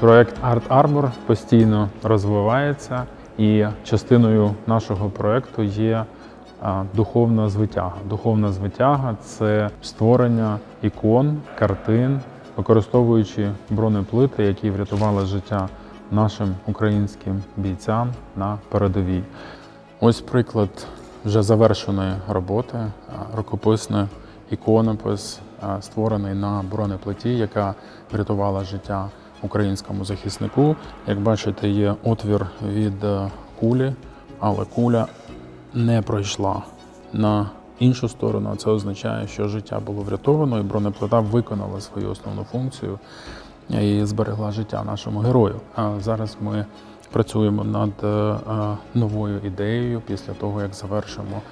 Проект Art Arbor постійно розвивається, і частиною нашого проекту є духовна звитяга. Духовна звитяга це створення ікон, картин, використовуючи бронеплити, які врятували життя нашим українським бійцям на передовій. Ось приклад вже завершеної роботи, рукописний іконопис, створений на бронеплиті, яка врятувала життя українському захиснику. Як бачите, є отвір від е, кулі, але куля не пройшла на іншу сторону. а Це означає, що життя було врятовано, і бронеплита виконала свою основну функцію і зберегла життя нашому герою. А зараз ми працюємо над е, е, новою ідеєю після того, як завершимо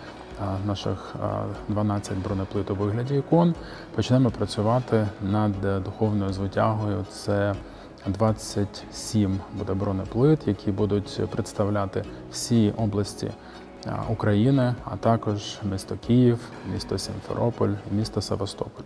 е, наших е, 12 бронеплит у вигляді ікон. Почнемо працювати над духовною звитягою. Це 27 буде бронеплит, які будуть представляти всі області України, а також місто Київ, місто Сімферополь місто Севастополь.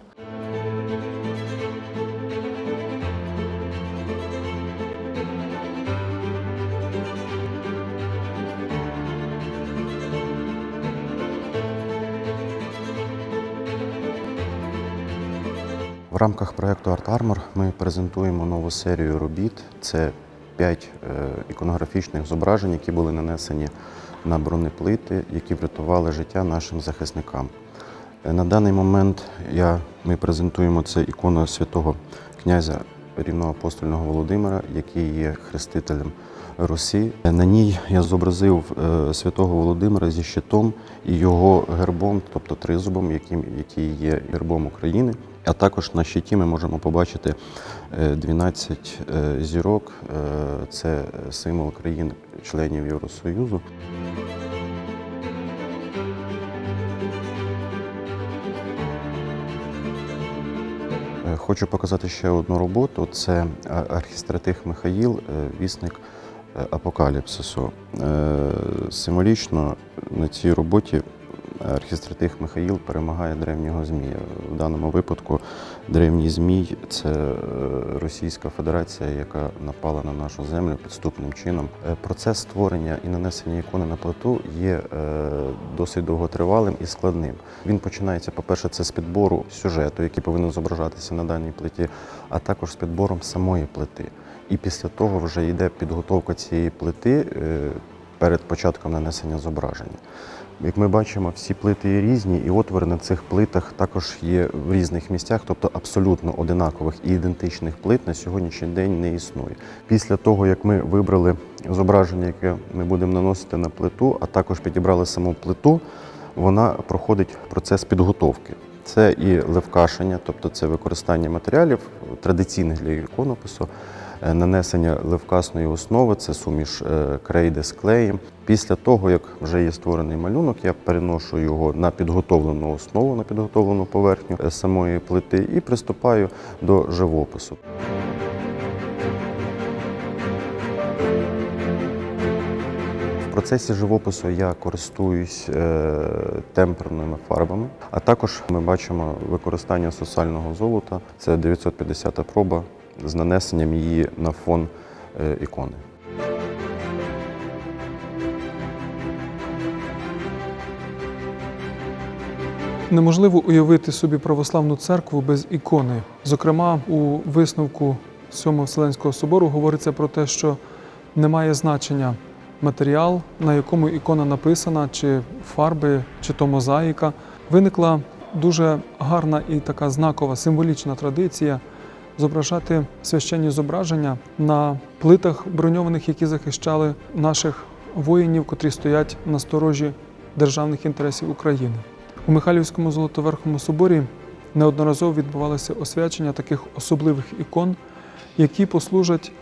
В рамках проєкту Art Armor ми презентуємо нову серію робіт. Це п'ять е, іконографічних зображень, які були нанесені на бронеплити, які врятували життя нашим захисникам. Е, На даний момент я, ми презентуємо це ікона святого князя рівноапостольного Володимира, який є хрестителем Русі. На ній я зобразив е, святого Володимира зі щитом і його гербом, тобто тризубом, який є гербом України. А також на щиті ми можемо побачити е, 12 е, зірок. Е, Це символ країн-членів Євросоюзу. Хочу показати ще одну роботу. Це архістратих Михаїл, вісник апокаліпсису. Е, Символічно на цій роботі архістратих Михаїл перемагає древнього змія. В даному випадку древній змій це е, Російська Федерація, яка напала на нашу землю підступним чином. Е, Процес створення і нанесення ікони на плиту є досить довготривалим і складним. Він починається, по-перше, це з підбору сюжету, який повинен зображатися на даній плиті, а також з підбором самої плити. І після того вже йде підготовка цієї плити е, перед початком нанесення зображення. Як ми бачимо, всі плити є різні, і отвори на цих плитах також є в різних місцях, тобто абсолютно одинакових і ідентичних плит на сьогоднішній день не існує. Після того, як ми вибрали зображення, яке ми будемо наносити на плиту, а також підібрали саму плиту, вона проходить процес підготовки. Це і левкашення, тобто це використання матеріалів традиційних для іконопису, нанесення левкасної основи, це суміш е, крейди з клеєм. Після того, як вже є створений малюнок, я переношу його на підготовлену основу, на підготовлену поверхню е, самої плити і приступаю до живопису. В процесі живопису я користуюсь е, темперними фарбами, а також ми бачимо використання сосального золота. Це 950 проба з нанесенням її на фон е, ікони. Неможливо уявити собі православну церкву без ікони. Зокрема, у висновку Сьомого Вселенського собору говориться про те, що немає значення матеріал, на якому ікона написана, чи фарби, чи то мозаїка. Виникла дуже гарна і така знакова символічна традиція зображати священні зображення на плитах броньованих, які захищали наших воїнів, котрі стоять на сторожі державних інтересів України. У Михайлівському Золотоверхому соборі неодноразово відбувалося освячення таких особливих ікон, які послужать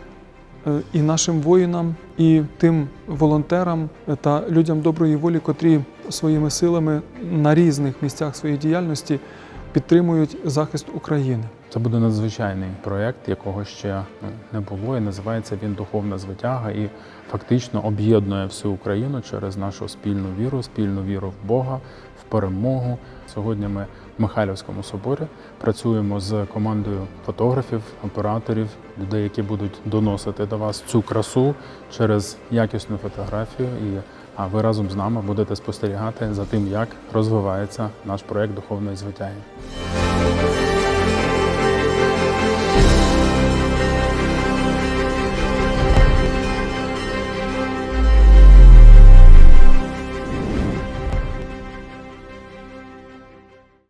е, і нашим воїнам, і тим волонтерам е, та людям доброї волі, котрі своїми силами на різних місцях своєї діяльності підтримують захист України. Це буде надзвичайний проєкт, якого ще ну, не було, і називається він Духовна звитяга і фактично об'єднує всю Україну через нашу спільну віру, спільну віру в Бога, в перемогу. Сьогодні ми в Михайлівському соборі. Працюємо з командою фотографів, операторів, людей, які будуть доносити до вас цю красу через якісну фотографію. І а ви разом з нами будете спостерігати за тим, як розвивається наш проект духовної звитяги.